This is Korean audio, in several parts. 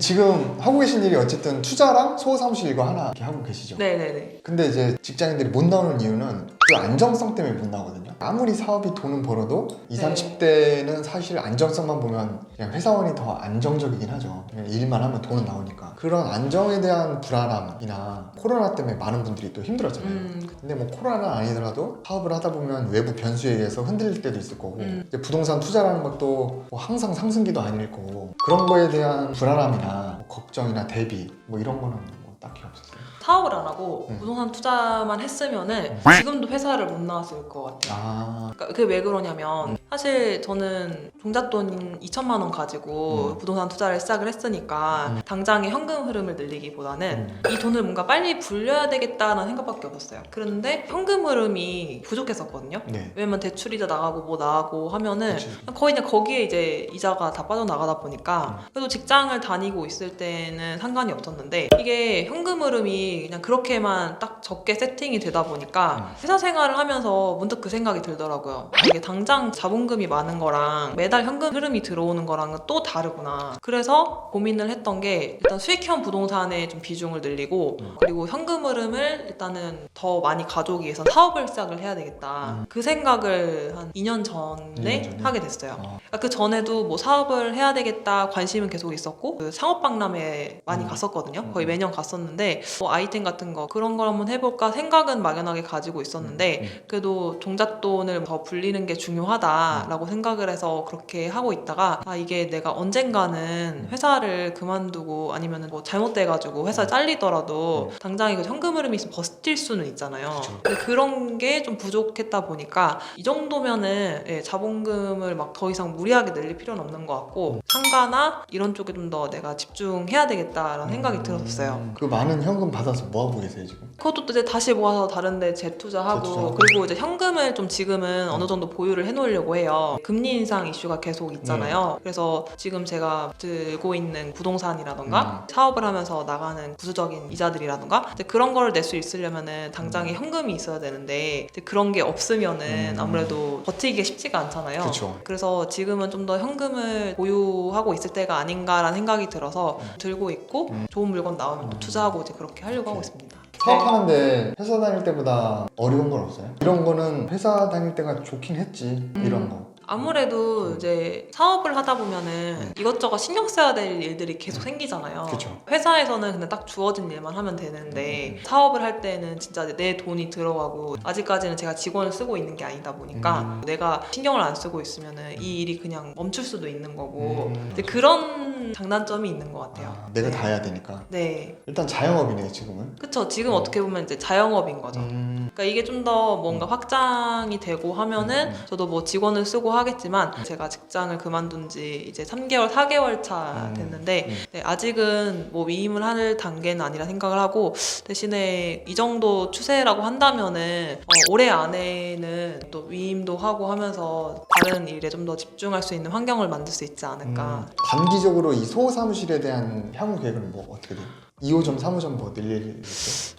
지금 하고 계신 일이 어쨌든 투자랑 소호 사무실 이거 하나 이렇게 하고 계시죠? 네네네. 근데 이제 직장인들이 못 나오는 이유는 그 안정성 때문에 못 나오거든요. 아무리 사업이 돈은 벌어도 20, 네. 30대는 사실 안정성만 보면 그냥 회사원이 더 안정적이긴 하죠. 그냥 일만 하면 돈은 나오니까. 그런 안정에 대한 불안함이나 코로나 때문에 많은 분들이 또 힘들었잖아요. 음, 근데 뭐 코로나는 아니더라도 사업을 하다 보면 외부 변수에 의해서 흔들릴 때도 있을 거고 음. 이제 부동산 투자라는 것도 뭐 항상 상승기도 아닐 거고 그런 거에 대한 불안함이나 뭐 걱정이나 대비 뭐 이런 거는 뭐 딱히 없었어요. 사업을 안 하고 음. 부동산 투자만 했으면은 음. 지금도 회사를 못 나왔을 것 같아요. 아 그러니까 그게 왜 그러냐면 음. 사실 저는 종잣돈 2천만 원 가지고 음. 부동산 투자를 시작을 했으니까 음. 당장의 현금 흐름을 늘리기보다는 음. 이 돈을 뭔가 빨리 불려야 되겠다는 생각밖에 없었어요. 그런데 현금 흐름이 부족했었거든요. 네. 왜냐면 대출이자 나가고 뭐 나가고 하면은 그치. 거의 그냥 거기에 이제 이자가 다 빠져나가다 보니까 음. 그래도 직장을 다니고 있을 때는 상관이 없었는데 이게 현금 흐름이 그냥 그렇게만 딱 적게 세팅이 되다 보니까 음. 회사 생활을 하면서 문득 그 생각이 들더라고요. 이게 당장 자본금이 많은 거랑 매달 현금 흐름이 들어오는 거랑은 또 다르구나. 그래서 고민을 했던 게 일단 수익형 부동산에 좀 비중을 늘리고 음. 그리고 현금 흐름을 일단은 더 많이 가져오기 위해서 사업을 시작을 해야 되겠다. 음. 그 생각을 한 2년 전에 2년 전에? 하게 됐어요. 아, 그러니까 그 전에도 뭐 사업을 해야 되겠다 관심은 계속 있었고 그 상업박람회 많이 음. 갔었거든요. 음. 거의 매년 갔었는데 뭐 아이템 같은 거 그런 걸 한번 해볼까 생각은 막연하게 가지고 있었는데 음, 음. 그래도 종잣돈을 더 불리는 게 중요하다라고 생각을 해서 그렇게 하고 있다가 아 이게 내가 언젠가는 회사를 그만두고 아니면 뭐 잘못돼가지고 회사 잘리더라도 당장 이거 현금 흐름이 있으면 버틸 수는 있잖아요. 근데 그런 게 좀 부족했다 보니까 이 정도면은 예, 자본금을 막 더 이상 무리하게 늘릴 필요는 없는 것 같고 상가나 이런 쪽에 좀 더 내가 집중해야 되겠다라는 생각이 들었어요. 음, 그 많은 현금 받아 서 뭐 하고 계세요 지금? 그것도 또 이제 다시 모아서 다른데 재투자하고 재투자하고. 그리고 이제 현금을 좀 지금은 어느 정도 보유를 해놓으려고 해요. 금리 인상 이슈가 계속 있잖아요. 그래서 지금 제가 들고 있는 부동산이라던가 사업을 하면서 나가는 부수적인 이자들이라던가 이제 그런 거를 낼수 있으려면은 당장에 현금이 있어야 되는데 이제 그런 게 없으면은 음. 아무래도 버티기가 쉽지가 않잖아요. 그렇죠. 그래서 지금은 좀 더 현금을 보유하고 있을 때가 아닌가라는 생각이 들어서 음. 들고 있고 음. 좋은 물건 나오면 또 음. 투자하고 이제 그렇게 하려고 하고 오케이. 있습니다. 사업하는데 회사 다닐 때보다 어려운 건 없어요? 이런 거는 회사 다닐 때가 좋긴 했지 이런 거. 아무래도 음. 이제 사업을 하다 보면은 음. 이것저것 신경 써야 될 일들이 계속 생기잖아요. 그쵸. 회사에서는 그냥 딱 주어진 일만 하면 되는데 사업을 할 때는 진짜 내 돈이 들어가고 아직까지는 제가 직원을 쓰고 있는 게 아니다 보니까 음. 내가 신경을 안 쓰고 있으면은 이 일이 그냥 멈출 수도 있는 거고 음. 이제 그런 장단점이 있는 것 같아요. 아, 내가 네. 다 해야 되니까. 네. 일단 자영업이네 지금은. 그쵸. 지금 어. 어떻게 보면 이제 자영업인 거죠. 음, 그러니까 이게 좀 더 뭔가 음. 확장이 되고 하면은 음, 음. 저도 뭐 직원을 쓰고 하겠지만 제가 직장을 그만둔 지 이제 3개월, 4개월 차 음. 됐는데 음. 네, 아직은 뭐 위임을 할 단계는 아니라 생각을 하고 대신에 이 정도 추세라고 한다면은 어, 올해 안에는 또 위임도 하고 하면서 다른 일에 좀 더 집중할 수 있는 환경을 만들 수 있지 않을까. 음, 단기적으로 이 소사무실에 대한 향후 계획은 뭐 어떻게 돼요? 2호점, 3호점 뭐 늘릴 때?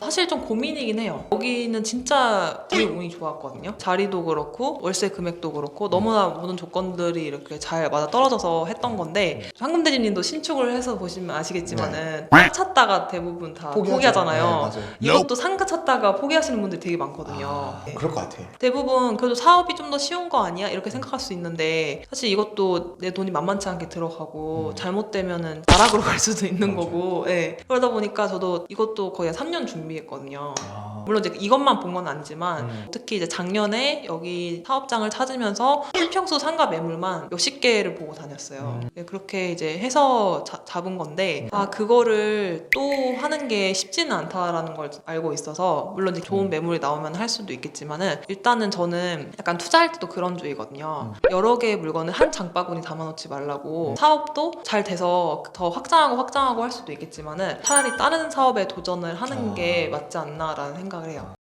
사실 좀 고민이긴 해요. 여기는 진짜 되게 운이 좋았거든요. 자리도 그렇고 월세 금액도 그렇고 너무나 모든 조건들이 이렇게 잘 맞아 떨어져서 했던 건데 황금대리님도 신축을 해서 보시면 아시겠지만은 땅 찾다가 대부분 다. 포기하잖아요. 네, 맞아요. 이것도 상가 찾다가 포기하시는 분들이 되게 많거든요. 아, 네. 그럴 것 같아. 대부분 그래도 사업이 좀 더 쉬운 거 아니야? 이렇게 생각할 수 있는데 사실 이것도 내 돈이 만만치 않게 들어가고 음. 잘못되면은 나락으로 갈 수도 있는 맞아요. 거고 예. 그러다 보니까 저도 이것도 거의 한 3년 준비했거든요. 아, 물론 이제 이것만 본 건 아니지만 음. 특히 이제 작년에 여기 사업장을 찾으면서 한평수 상가 매물만 몇십 개를 보고 다녔어요. 음. 예, 그렇게 이제 해서 자- 잡은 건데 아 그거를 또 하는 게 쉽지는 않다라는 걸 알고 있어서 물론 이제 좋은 음. 매물이 나오면 할 수도 있겠지만은 일단은 저는 약간 투자할 때도 그런 주의거든요. 음. 여러 개의 물건을 한 장바구니 담아놓지 말라고 사업도 잘 돼서 더 확장하고 확장하고 할 수도 있겠지만은 차라리 다른 사업에 도전을 하는 아. 게 맞지 않나라는 생각을 해요.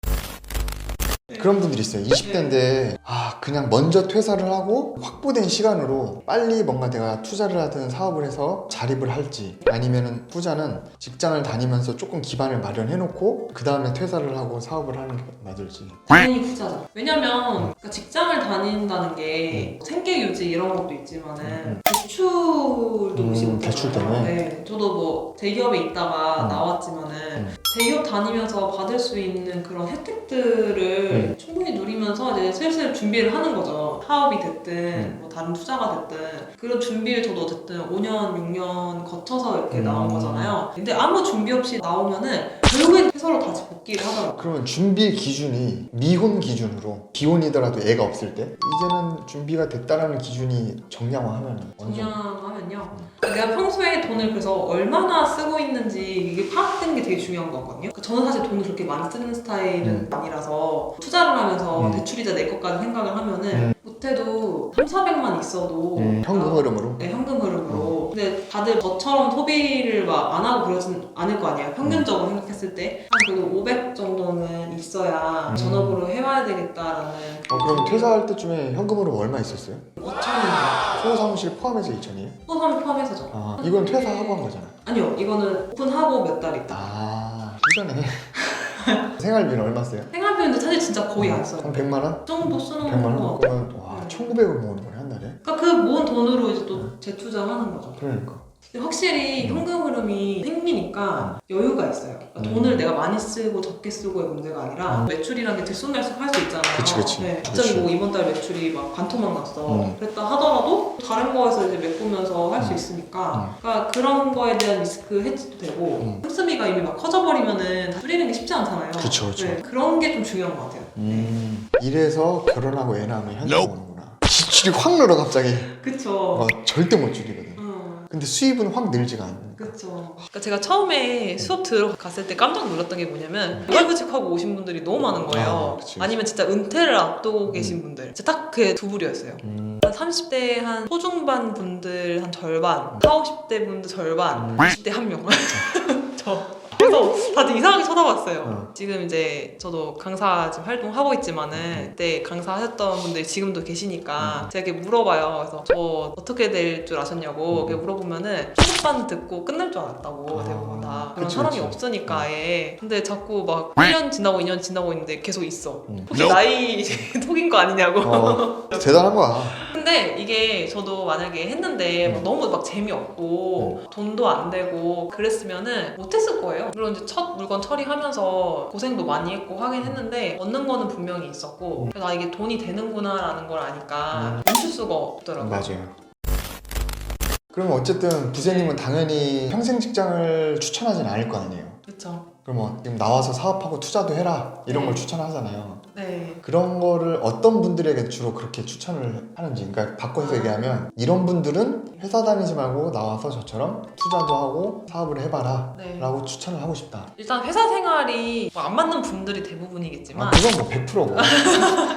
그런 분들이 있어요. 20대인데 아 그냥 먼저 퇴사를 하고 확보된 시간으로 빨리 뭔가 내가 투자를 하든 사업을 해서 자립을 할지 아니면은 후자는 직장을 다니면서 조금 기반을 마련해 놓고 그 다음에 퇴사를 하고 사업을 하는 게 맞을지 당연히 후자죠. 왜냐면 그러니까 직장을 다닌다는 게 생계 유지 이런 것도 있지만은 음. 대출도 음, 오시고 대출. 때문에? 네, 저도 뭐 대기업에 있다가 음. 나왔지만은 음. 대기업 다니면서 받을 수 있는 그런 혜택들을 음. 충분히 누리면서 이제 슬슬 준비를 하는 거죠. 사업이 됐든 음. 뭐 다른 투자가 됐든 그런 준비를 저도 어쨌든 5년 6년 거쳐서 이렇게 나온 음. 거잖아요. 근데 아무 준비 없이 나오면은 결국엔 회사로 다시 복귀를 하더라고요. 그러면 준비 기준이 미혼 기준으로 기혼이더라도 애가 없을 때 이제는 준비가 됐다라는 기준이 정량화하면 어느 정도 중요하면요. 내가 평소에 돈을 그래서 얼마나 쓰고 있는지 이게 파악되는 게 되게 중요한 거거든요. 그러니까 저는 사실 돈을 그렇게 많이 쓰는 스타일은 음. 아니라서 투자를 하면서 음. 대출이자 내 것까지 생각을 하면은 음. 못해도 3, 400만 있어도 음, 현금 흐름으로 네, 현금 흐름으로. 근데 다들 저처럼 소비를 막 안 하고 그러진 않을 거 아니에요. 평균적으로 생각했을 때. 한 그래도 500 정도는 있어야 음. 전업으로 해봐야 되겠다라는 어, 그럼 퇴사할 때쯤에 현금 흐름 얼마 있었어요? 2천원. 소호 사무실 포함해서 2천이에요? 소삼 포함해서죠. 아 이건 퇴사하고 한 거잖아 아니요, 이거는 오픈하고 몇 달 있다. 아 이전에 생활비는 얼마 써요? 생활비인데 사실 진짜 거의 안 써요. 한 100만 원? 그 정도 쓰는 100만 원? 거. 그러면 와 음. 1900을 모으는 거네 그러니까 그 모은 돈으로 이제 또 재투자하는 거죠. 그러니까 근데 확실히 음. 현금 흐름이 생기니까 여유가 있어요. 그러니까 음. 돈을 내가 많이 쓰고 적게 쓰고의 문제가 아니라 음. 매출이라는 게 들쑥날쑥 할 수 있잖아요. 그치, 그치. 네. 갑자기 뭐 이번 달 매출이 막 반토막 났어. 음. 그랬다 하더라도 다른 거에서 이제 메꾸면서 할수 음. 있으니까 그러니까 그런 거에 대한 리스크 해지도 되고 음. 씀씀이가 이미 막 커져버리면은 다 줄이는 게 쉽지 않잖아요. 그쵸, 그쵸. 네, 그런 게 좀 중요한 것 같아요. 음 이래서 결혼하고 애 낳으면 현금 지출이 확 늘어 갑자기 그쵸. 와 절대 못 줄이거든 어. 근데 수입은 확 늘지가 않는 그렇죠. 그러니까 제가 처음에 수업 들어갔을 때 깜짝 놀랐던 게 뭐냐면 무알구직하고 오신 분들이 너무 많은 거예요. 아, 그치, 그치. 아 니면 진짜 은퇴를 앞두고 계신 분들. 진짜 딱 그 두 부류였어요. 음. 한 30대 한 초중반 분들 한 절반, 40, 50대 분들 절반, 음. 20대 한 명. 저. 그래서 다들 이상하게 쳐다봤어요. 어. 지금 이제 저도 강사 지금 활동하고 있지만은 그때 강사하셨던 분들이 지금도 계시니까 제가 이렇게 물어봐요. 그래서 저 어떻게 될 줄 아셨냐고 음. 이렇게 물어보면은 초급반 듣고 끝날 줄 알았다고 아, 대부분 다 그런 그치, 사람이 그치. 없으니까 아예 근데 자꾸 막 1년 지나고 2년 지나고 있는데 계속 있어. 음. 혹시 나이 속인 거 아니냐고. 어, 대단한 거야 근데 이게 저도 만약에 했는데 막 음. 너무 막 재미없고 돈도 안 되고 그랬으면은 못했을 거예요. 물론 이제 첫 물건 처리하면서 고생도 많이 했고 하긴 했는데 얻는 거는 분명히 있었고 음. 그래서 아 이게 돈이 되는구나라는 걸 아니까 멈출 수가 없더라고요. 맞아요 그러면 어쨌든 부세님은 당연히 평생 직장을 추천하진 않을 거 아니에요 그렇죠. 그러면 지금 나와서 사업하고 투자도 해라 이런 걸 네. 추천하잖아요 네. 그런 거를 어떤 분들에게 주로 그렇게 추천을 하는지 그러니까 바꿔서 아. 얘기하면 이런 분들은 회사 다니지 말고 나와서 저처럼 투자도 하고 사업을 해봐라 네. 라고 추천을 하고 싶다 일단 회사 생활이 뭐안 맞는 분들이 아, 대부분이겠지만 그건 뭐 100%고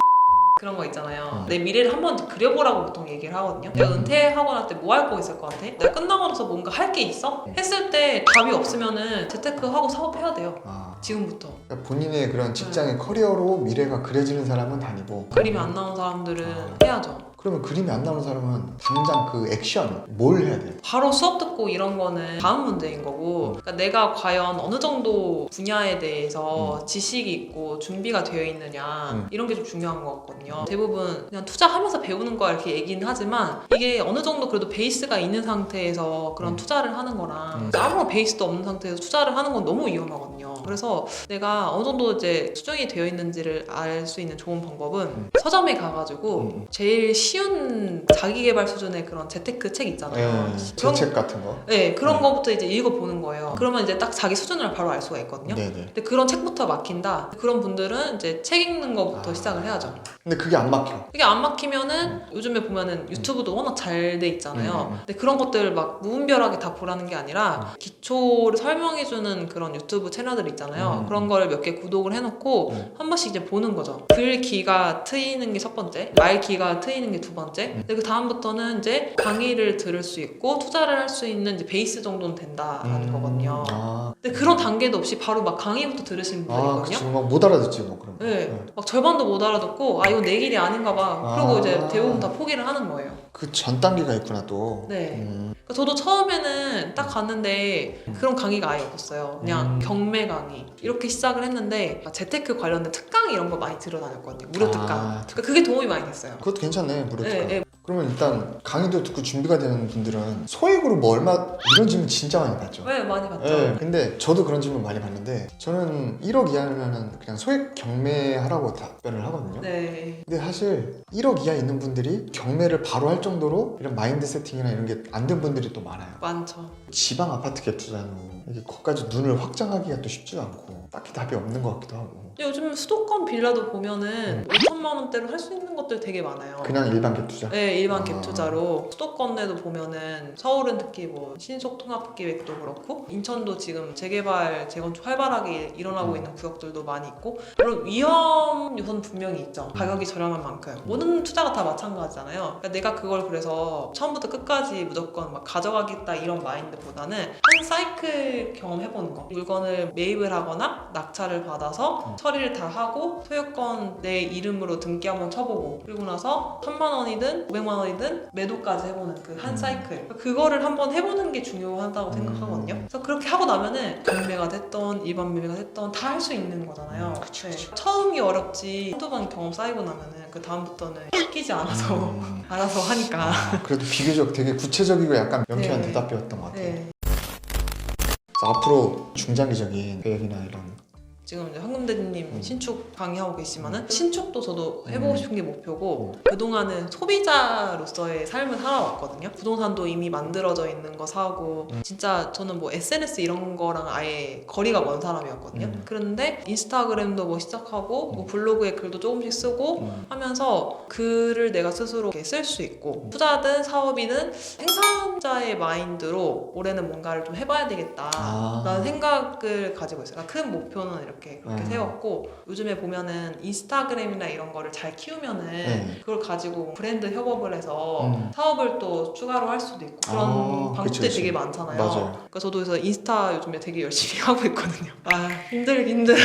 그런 거 있잖아요. 음. 내 미래를 한번 그려보라고 보통 얘기를 하거든요. 내가 은퇴하고 날때뭐할 거 있을 것 같아? 내가 끝나고 나서 뭔가 할 게 있어? 음. 했을 때 답이 없으면은 재테크하고 사업해야 돼요. 아, 지금부터. 그러니까 본인의 그런 네. 직장의 커리어로 미래가 그려지는 사람은 다니고 그림이 안 나온 사람들은 아. 해야죠. 그러면 그림이 안 나오는 사람은 당장 그 액션 뭘 해야 돼요? 바로 수업 듣고 이런 거는 다음 문제인 거고 그러니까 내가 과연 어느 정도 분야에 대해서 지식이 있고 준비가 되어 있느냐 음. 이런 게 좀 중요한 것 같거든요 대부분 그냥 투자하면서 배우는 거야 이렇게 얘기는 하지만 이게 어느 정도 그래도 베이스가 있는 상태에서 그런 음. 투자를 하는 거랑 음. 아무런 베이스도 없는 상태에서 투자를 하는 건 너무 위험하거든요 그래서 내가 어느 정도 이제 수정이 되어 있는지를 알 수 있는 좋은 방법은 음. 서점에 가가지고 음. 제일 쉬운 자기개발 수준의 그런 재테크 책 있잖아요 네, 그런 재책 같은 거? 네, 그런 네. 거부터 이제 읽어보는 거예요. 그러면 이제 딱 자기 수준을 바로 알 수가 있거든요. 네네 근데 그런 책부터 막힌다? 그런 분들은 이제 책 읽는 거부터 아. 시작을 해야죠. 근데 그게 안 막혀 이게 안 막히면은 요즘에 보면은 유튜브도 워낙 잘 돼 있잖아요. 음, 음. 근데 그런 것들을 막 무분별하게 다 보라는 게 아니라 기초를 설명해주는 그런 유튜브 채널들 있잖아요. 음. 그런 거를 몇 개 구독을 해놓고 음. 한 번씩 이제 보는 거죠. 글 기가 트이는 게 첫 번째, 말 기가 트이는 게게 두 번째. 근데 그 다음부터는 이제 강의를 들을 수 있고 투자를 할 수 있는 이제 베이스 정도는 된다라는 음, 거거든요. 아, 근데 그런 단계도 없이 바로 막 강의부터 들으시는 분들이 아 있거든요. 그치 막못 알아듣지 뭐 그런 거. 네, 막 절반도 못 알아듣고 아 이건 내 길이 아닌가 봐. 그러고 아. 이제 대부분 다 포기를 하는 거예요. 그 전 단계가 있구나 또. 네. 음, 저도 처음에는 딱 갔는데 그런 강의가 아예 없었어요. 그냥 음. 경매 강의 이렇게 시작을 했는데 아, 재테크 관련된 특강 이런 거 많이 들어다녔거든요. 무료 아, 특강. 그러니까 그게 도움이 많이 됐어요. 그것도 괜찮네 무료 네, 특강. 네. 그러면 일단 강의도 듣고 준비가 되는 분들은 소액으로 뭐 얼마 이런 질문 진짜 많이 받죠. 네, 많이 봤죠. 네, 근데 저도 그런 질문 많이 받는데 저는 1억 이하면은 그냥 소액 경매하라고 답변을 하거든요. 네. 근데 사실 1억 이하 있는 분들이 경매를 바로 할 정도로 이런 마인드 세팅이나 이런 게 안 된 분들이 또 많아요. 많죠. 지방 아파트 갭 투자는 이게 거기까지 눈을 확장하기가 또 쉽지가 않고 딱히 답이 없는 것 같기도 하고 근데 요즘 수도권 빌라도 보면은 음. 5천만 원대로 할 수 있는 것들 되게 많아요. 그냥 일반 갭 투자. 네, 일반 아. 갭 투자로 수도권에도 보면은 서울은 특히 뭐 신속 통합 계획도 그렇고 인천도 지금 재개발 재건축 활발하게 일어나고 음. 있는 구역들도 많이 있고 그런 위험 요소는 분명히 있죠. 가격이 저렴한 만큼 모든 투자가 다 마찬가지잖아요. 그러니까 내가 그걸 그래서 처음부터 끝까지 무조건 막 가져가겠다 이런 마인드보다는 한 사이클 경험해보는 거. 물건을 매입을 하거나 낙찰을 받아서 음. 처리를 다 하고 소유권 내 이름으로 등기 한번 쳐보고 그리고 나서 3만 원이든 500만 원이든 매도까지 해보는 그한 음. 사이클 그거를 한번 해보는 게 중요하다고 생각하거든요. 음. 그래서 그렇게 하고 나면은 경매가 됐던 일반 매매가 됐던 다 할 수 있는 거잖아요. 음, 그쵸, 네. 그쵸. 처음이 어렵지 한두 번 경험 쌓이고 나면은 그 다음부터는 씻기지 않아서 음. 알아서 하니까. 아, 그래도 비교적 되게 구체적이고 약간 명쾌한 네. 대답이었던 것 같아요. 네. 앞으로 중장기적인 계획이나 이런 지금 이제 황금대님 음. 신축 강의하고 계시지만은 신축도 저도 해보고 음. 싶은 게 목표고 그동안은 소비자로서의 삶을 살아왔거든요. 부동산도 이미 만들어져 있는 거 사고 음. 진짜 저는 뭐 SNS 이런 거랑 아예 거리가 먼 사람이었거든요. 음. 그런데 인스타그램도 뭐 시작하고 뭐 블로그에 글도 조금씩 쓰고 음. 하면서 글을 내가 스스로 쓸 수 있고 투자든 사업이든 생산자의 마인드로 올해는 뭔가를 좀 해봐야 되겠다 아. 라는 생각을 가지고 있어요 그러니까 큰 목표는 이렇게 그렇게 음. 세웠고 요즘에 보면은 인스타그램이나 이런 거를 잘 키우면은 네. 그걸 가지고 브랜드 협업을 해서 음. 사업을 또 추가로 할 수도 있고 그런 아, 방법들이 그치, 그치. 되게 많잖아요 맞아요. 그러니까 저도 그래서 인스타 요즘에 되게 열심히 하고 있거든요 아 힘들 힘들어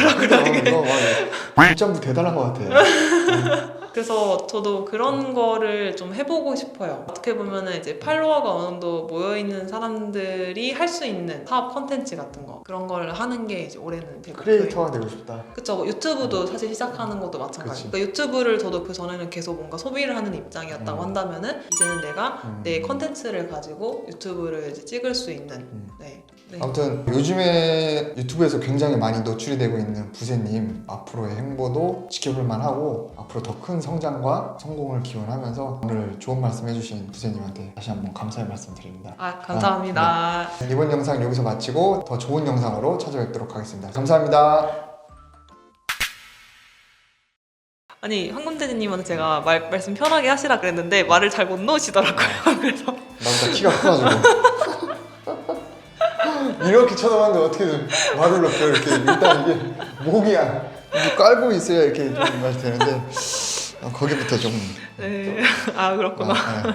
와, 글자부 대단한 것 같아. 그래서 저도 그런 거를 좀 해보고 싶어요. 어떻게 보면은 이제 팔로워가 어느 정도 모여있는 사람들이 할 수 있는 사업 컨텐츠 같은 거 그런 걸 하는 게 이제 올해는 되게 크리에이터 가 되고 싶다. 그쵸 뭐 유튜브도 사실 시작하는 것도 마찬가지. 그치. 그러니까 유튜브를 저도 그 전에는 계속 뭔가 소비를 하는 입장이었다고 음. 한다면은 이제는 내가 음. 내 컨텐츠를 가지고 유튜브를 이제 찍을 수 있는 음. 네. 네. 아무튼 요즘에 유튜브에서 굉장히 많이 노출이 되고 있는 부세님 앞으로의 행보도 지켜볼 만하고 앞으로 더 큰 성장과 성공을 기원하면서 오늘 좋은 말씀 해주신 부세님한테 다시 한번 감사의 말씀 드립니다. 아 감사합니다. 이번 영상 여기서 마치고 더 좋은 영상으로 찾아뵙도록 하겠습니다. 감사합니다. 아니 황금대리님한테 제가 말, 말씀 편하게 하시라 그랬는데 말을 잘못 놓으시더라고요. 그래서 나보다 키가 커가지고 이렇게 쳐다봤는데 어떻게든 말을 넣고 이렇게 일단 이게 목이 안 이게 깔고 있어야 이렇게 좀 말이 되는데 어, 거기부터 좀 네. 아 그렇구나. 아, 네.